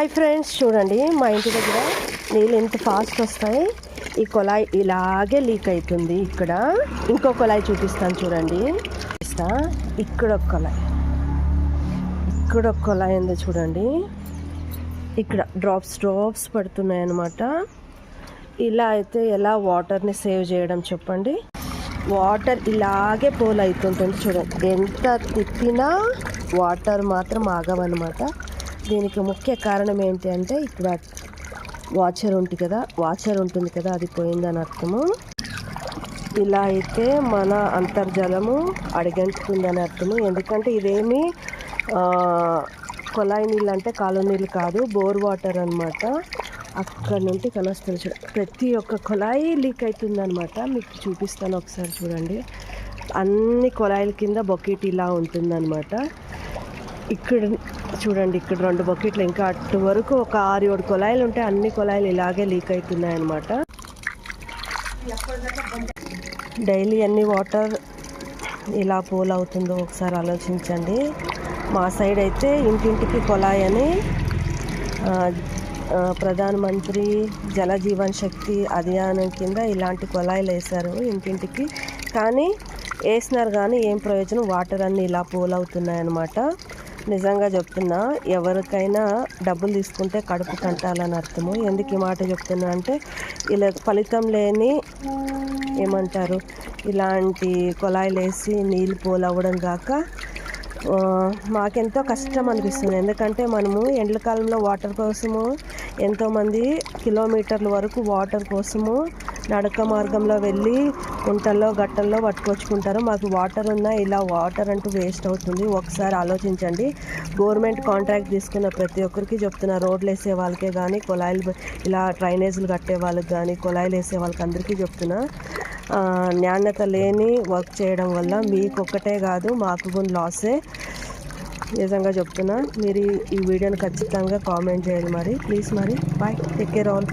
Hi friends చూడండి మా ఇంటి దగ్గర నీళ్ళు ఎంత ఫాస్ట్ వస్తాయి? ఈ కొలాయి ఇలాగే లీక్ అవుతుంది ఇక్కడ. ఇంకో కొలాయి చూపిస్తాను చూడండి. చూపిస్తా. ఇక్కడ ఒక కొలాయి ఇక్కడ ఒక కొలాయి ఉంది చూడండి. ఇక్కడ డ్రాప్స్ డ్రాప్స్ పడుతున్నాయి అన్నమాట. ఇలా అయితే ఎలా వాటర్ని సేవ్ చేయడం చెప్పండి? వాటర్ ఇలాగే పోల్ అవుతుంటుంది చూడండి. ఎంత తిప్పినా వాటర్ మాత్రం ఆగవన్నమాట దీనికి ముఖ్య కారణం ఏంటి అంటే ఇక్కడ వాచర్ ఉంటుంది కదా వాచర్ ఉంటుంది కదా అది పోయిందని అర్థము. ఇలా అయితే మన అంతర్జలము అడిగంటుతుందని అర్థము. ఎందుకంటే ఇదేమి కొలాయి నీళ్ళు అంటే కాలువ నీళ్ళు కాదు బోర్ వాటర్ అన్నమాట. అక్కడ నుండి కనొస్తుంది చూడ ప్రతి ఒక్క కొలాయి లీక్ అవుతుందనమాట మీకు చూపిస్తాను ఒకసారి చూడండి. అన్ని కొలాయిల కింద బొకెట్ ఇలా ఉంటుందన్నమాట. ఇక్కడ చూడండి ఇక్కడ రెండు బకెట్లు ఇంకా అటు వరకు ఒక ఆరు ఏడు కొలాయిలు ఉంటే అన్ని కొలాయిలు ఇలాగే లీక్ అవుతున్నాయి అనమాట డైలీ అన్ని వాటర్ ఇలా పోల్ అవుతుందో ఒకసారి ఆలోచించండి. మా సైడ్ అయితే ఇంటింటికి కొలాయి అని ప్రధానమంత్రి జల జీవన్ శక్తి అభియానం కింద ఇలాంటి కొలాయిలు వేశారు ఇంటింటికి. కానీ వేసినారు కానీ ఏం ప్రయోజనం? వాటర్ అన్నీ ఇలా పోల్ అవుతున్నాయి అన్నమాట నిజంగా చెప్తున్నా ఎవరికైనా డబ్బులు తీసుకుంటే కడుపు కంటాలని అర్థము. ఎందుకు ఈ మాట చెప్తున్నా అంటే ఇలా ఫలితం లేని ఏమంటారు ఇలాంటి కొలాయిలు వేసి నీళ్ళు పోలవ్వడం కాక మాకెంతో కష్టం అనిపిస్తుంది. ఎందుకంటే మనము ఎండకాలంలో వాటర్ కోసము ఎంతోమంది కిలోమీటర్ల వరకు వాటర్ కోసము నడక మార్గంలో వెళ్ళి కుంటల్లో గట్టల్లో పట్టుకొచ్చుకుంటారు. మాకు వాటర్ ఉన్నా ఇలా వాటర్ అంటూ వేస్ట్ అవుతుంది. ఒకసారి ఆలోచించండి. గవర్నమెంట్ కాంట్రాక్ట్ తీసుకున్న ప్రతి ఒక్కరికి చెప్తున్నా రోడ్లు వేసే వాళ్ళకే కానీ కొలాయిలు ఇలా డ్రైనేజీలు కట్టే వాళ్ళకి కానీ కొలాయిలు వేసే వాళ్ళకి అందరికీ చెప్తున్నా నాణ్యత లేని వర్క్ చేయడం వల్ల మీకు ఒక్కటే కాదు మాకు కూడా లాసే నిజంగా చెప్తున్నా మీరు ఈ- వీడియోని ఖచ్చితంగా కామెంట్ చేయాలి మరి. ప్లీజ్ మరి బాయ్ టేక్ కేర్ ఆల్